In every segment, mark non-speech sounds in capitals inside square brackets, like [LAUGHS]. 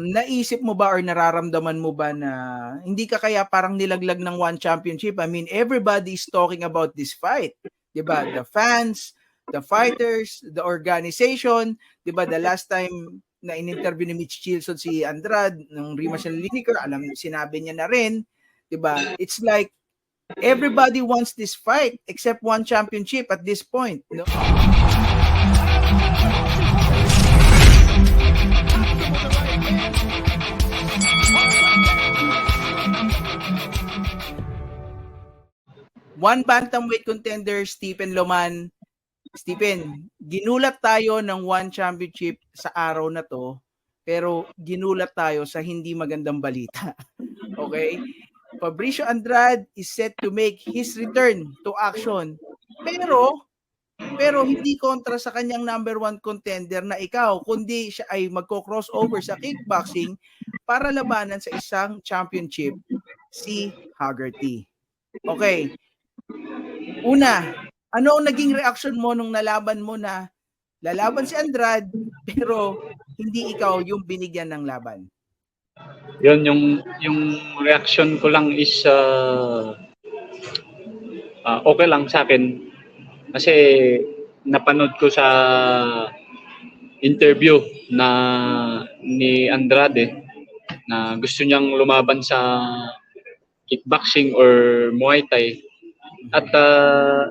naisip mo ba or nararamdaman mo ba na hindi ka kaya parang nilaglag ng one championship? I mean, everybody is talking about this fight. 'Di ba? The fans, the fighters, the organization, 'di ba? The last time na in-interview ni Mitch Chilson si Andrade ng rematch ng Lineker, alam sinabi niya na rin, 'di ba? It's like everybody wants this fight except one championship at this point. No? One bantamweight contender, Stephen Loman. Stephen, ginulat tayo ng one championship sa araw na to, pero ginulat tayo sa hindi magandang balita. [LAUGHS] okay? Fabricio Andrade is set to make his return to action. Pero, pero hindi kontra sa kanyang number one contender na ikaw, kundi siya ay magko-crossover sa kickboxing para labanan sa isang championship, si Haggerty. Okay. Una, ano ang naging reaction mo nung nalaban mo na lalaban si Andrade pero hindi ikaw yung binigyan ng laban? Yun yung yung reaction ko lang is uh, uh, okay lang sa akin kasi napanood ko sa interview na ni Andrade na gusto niyang lumaban sa kickboxing or Muay Thai at uh,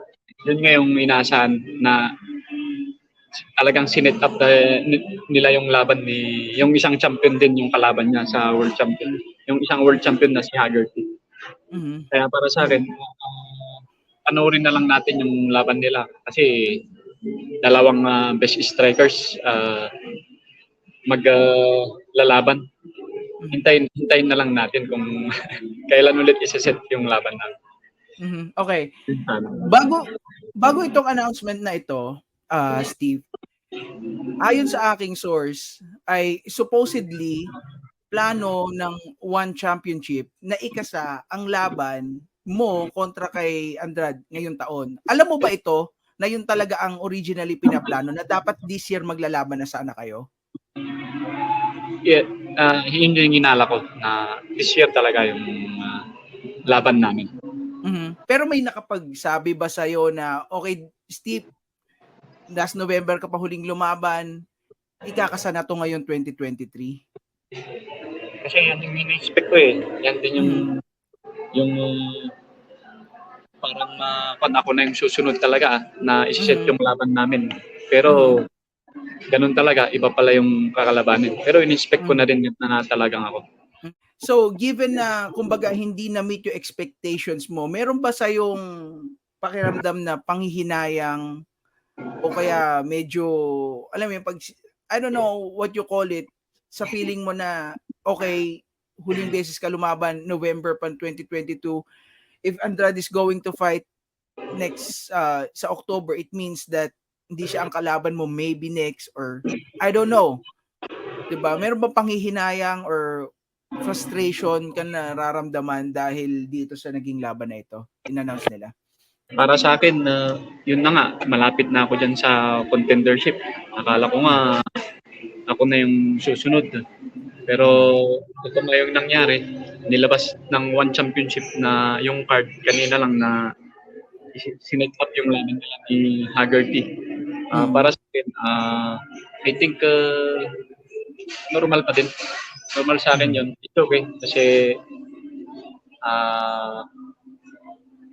yun nga yung inaasahan na talagang sinet up ni- nila yung laban ni yung isang champion din yung kalaban niya sa world champion yung isang world champion na si Haggerty. Mhm. kaya para sa akin uh, panoorin na lang natin yung laban nila kasi dalawang uh, best strikers uh, mag uh, lalaban. Hintayin hintayin na lang natin kung [LAUGHS] kailan ulit isa-set yung laban natin Mhm. Okay. Bago bago itong announcement na ito, ah Steve, ayon sa aking source ay supposedly plano ng one championship na ikasa ang laban mo kontra kay Andrade ngayong taon. Alam mo ba ito na yun talaga ang originally pinaplano na dapat this year maglalaban na sana kayo? yeah, uh, yun yung inala ko na this year talaga yung uh, laban namin. Pero may nakapagsabi ba sa'yo na, okay, Steve, last November ka pa huling lumaban, ikakasa na to ngayon 2023? Kasi yan yung in-expect ko eh. Yan din yung Mhm. yung parang uh, ako na yung susunod talaga ah, na isi-set Mhm. yung laban namin. Pero ganun talaga, iba pala yung kakalabanin. Pero in-expect ko na din na, na talagang ako. So, given na, kumbaga, hindi na meet yung expectations mo, meron ba sa yung pakiramdam na panghihinayang o kaya medyo, alam mo yung pag, I don't know what you call it, sa feeling mo na, okay, huling beses ka lumaban, November pa 2022, if Andrade is going to fight next, uh, sa October, it means that hindi siya ang kalaban mo maybe next or I don't know. 'Di ba? Meron ba panghihinayang or frustration ka nararamdaman dahil dito sa naging laban na ito? In-announce nila. Para sa akin, uh, yun na nga, malapit na ako dyan sa contendership. Akala ko nga, ako na yung susunod. Pero ito nga yung nangyari, nilabas ng one championship na yung card kanina lang na sinet up yung laban nila ni Haggerty. Ah, Mm. Para sa akin, ah, I think uh, normal pa din. Normal sa akin yun. It's okay kasi ah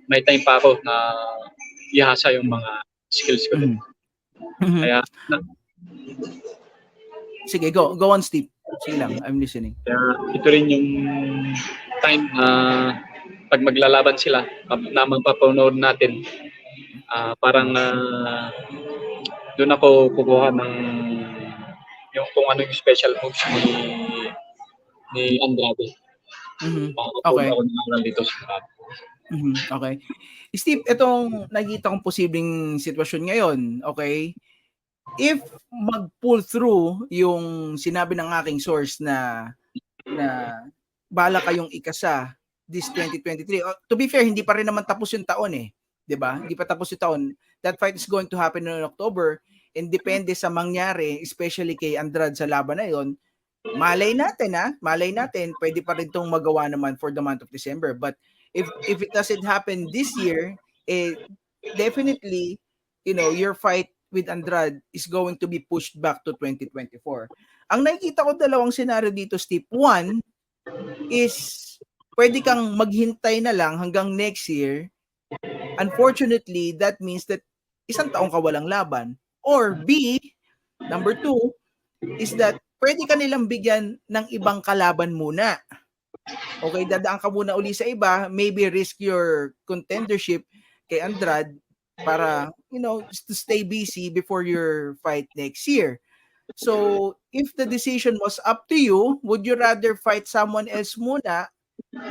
may time pa ako na ihasa yung mga skills ko din. Mhm. Kaya, na, Sige, go. Go on, Steve. Sige lang, I'm listening. kaya ito rin yung time na pag maglalaban sila, na magpapanood natin, ah, parang uh, doon ako kukuha ng yung kung ano yung special moves ni ni Andrade. Mhm. Makakakuha Okay. ako dito sa. Mhm. Okay. Steve, itong nakikita kong posibleng sitwasyon ngayon, okay? If mag-pull through yung sinabi ng aking source na na bala kayong ikasa this 2023. Oh, to be fair, hindi pa rin naman tapos yung taon eh. 'Di ba? Hindi pa tapos yung taon. That fight is going to happen in October and depende sa mangyari, especially kay Andrade sa laban na yon, malay natin ha, malay natin, pwede pa rin itong magawa naman for the month of December. But if if it doesn't happen this year, eh, definitely, you know, your fight with Andrade is going to be pushed back to 2024. Ang nakikita ko dalawang scenario dito, Steve. One is pwede kang maghintay na lang hanggang next year. Unfortunately, that means that isang taong ka walang laban. Or B, number two, is that pwede ka nilang bigyan ng ibang kalaban muna. Okay, dadaan ka muna uli sa iba, maybe risk your contendership kay Andrade para, you know, to stay busy before your fight next year. So, if the decision was up to you, would you rather fight someone else muna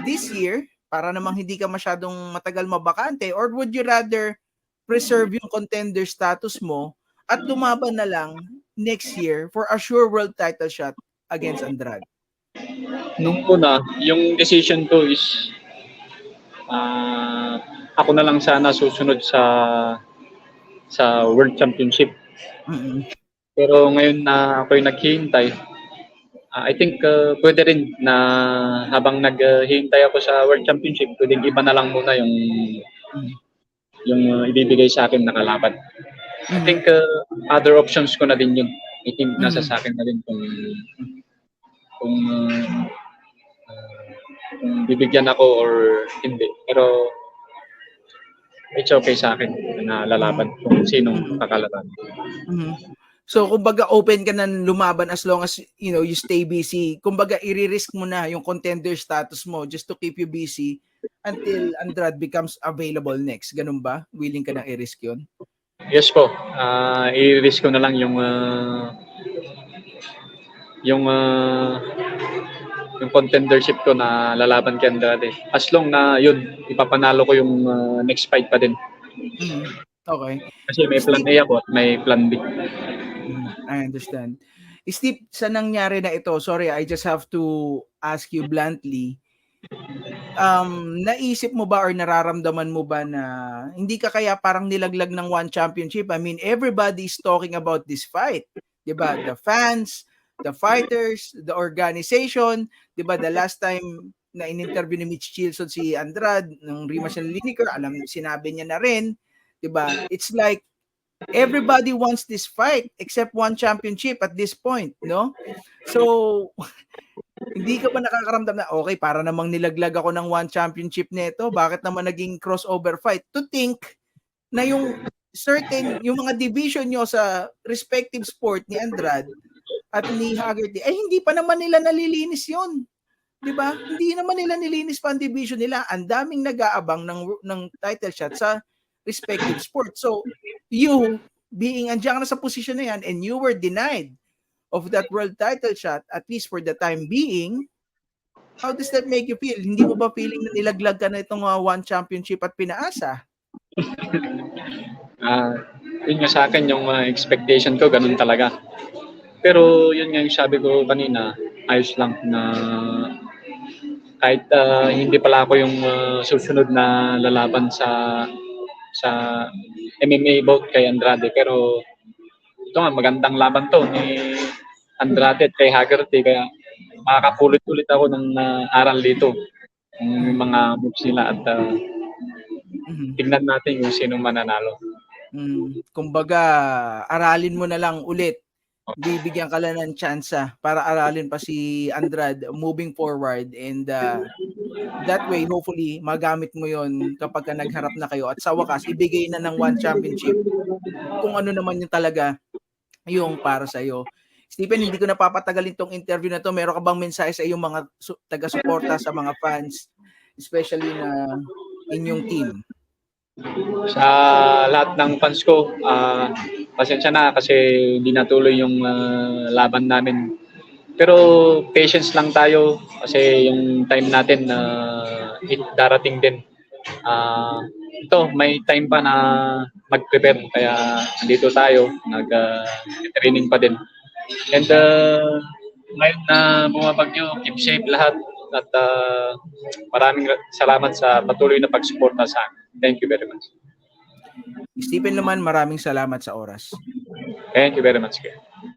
this year para namang hindi ka masyadong matagal mabakante or would you rather preserve yung contender status mo at lumaban na lang next year for a sure world title shot against Andrade? Nung una, yung decision ko is ah, ako na lang sana susunod sa sa World Championship. Mm-mm. Pero ngayon na ako yung naghihintay, ah, I think ah, pwede rin na habang naghihintay ako sa World Championship, pwedeng iba na lang muna yung yung ah, ibibigay sa akin na kalaban. I think ah, other options ko na din yun. I think nasa Mhm. sa akin na din kung kung ah, kung bibigyan ako or hindi. Pero it's okay sa akin na lalaban kung sinong kakalaban. Mhm. So, kumbaga open ka na lumaban as long as, you know, you stay busy. Kumbaga, i-risk mo na yung contender status mo just to keep you busy until Andrade becomes available next. Ganun ba? Willing ka na i-risk yun? Yes po. Ah, i-risk ko na lang yung ah, yung ah, yung contendership ko na lalaban kay Andrade. As long na yun, ipapanalo ko yung ah, next fight pa din. Mhm. Okay. Kasi may plan A ako at may plan B. Mm, I understand. Steve, sa nangyari na ito, sorry, I just have to ask you bluntly, um, naisip mo ba or nararamdaman mo ba na hindi ka kaya parang nilaglag ng one championship? I mean, everybody is talking about this fight. 'Di ba? The fans, the fighters, the organization, 'di ba? The last time na in-interview ni Mitch Chilson si Andrade ng rematch ng Lineker, alam sinabi niya na rin, 'di ba? It's like everybody wants this fight except one championship at this point, no? So, [LAUGHS] hindi ka ba nakakaramdam na, okay, para namang nilaglag ako ng one championship nito, bakit naman naging crossover fight? To think na yung certain, yung mga division nyo sa respective sport ni Andrade at ni Haggerty, ay hindi pa naman nila nalilinis yon Di ba? Hindi naman nila nilinis pa ang division nila. Ang daming nag-aabang ng, ng title shot sa respective sport. So, you being andiyan na sa position na yan and you were denied of that world title shot at least for the time being how does that make you feel? Hindi mo ba feeling na nilaglag ka na itong uh, one championship at pinaasa? [LAUGHS] Ah, yun nga sa akin yung ah, expectation ko ganun talaga. Pero yun nga yung sabi ko kanina, ayos lang na kahit ah, hindi pala ako yung ah, susunod na lalaban sa sa MMA bout kay Andrade. Pero ito nga magandang laban to ni Andrade at kay Haggerty kaya makakapulit-ulit ako ng ah, aral dito yung mga moves nila at ah, Mhm. tingnan natin kung sino mananalo. Mm, kumbaga aralin mo na lang ulit bibigyan ka lang ng tsansa para aralin pa si Andrade moving forward and uh, that way hopefully magamit mo yon kapag ka nagharap na kayo at sa wakas ibigay na ng one championship kung ano naman yung talaga yung para sa iyo. Stephen, hindi ko napapatagalin tong interview na to. Meron ka bang mensahe sa iyong mga su- taga-suporta sa mga fans, especially na inyong team? sa lahat ng fans ko, ah, pasensya na kasi hindi natuloy yung ah, laban namin. Pero patience lang tayo kasi yung time natin na it darating din. Ah, ito, may time pa na mag-prepare kaya andito tayo, nag-training pa din. And uh, ngayon na bumabagyo, keep safe lahat at ah, maraming salamat sa patuloy na pagsuporta sa akin. Thank you very much. Stephen naman, maraming salamat sa oras. Thank you very much. Kuya.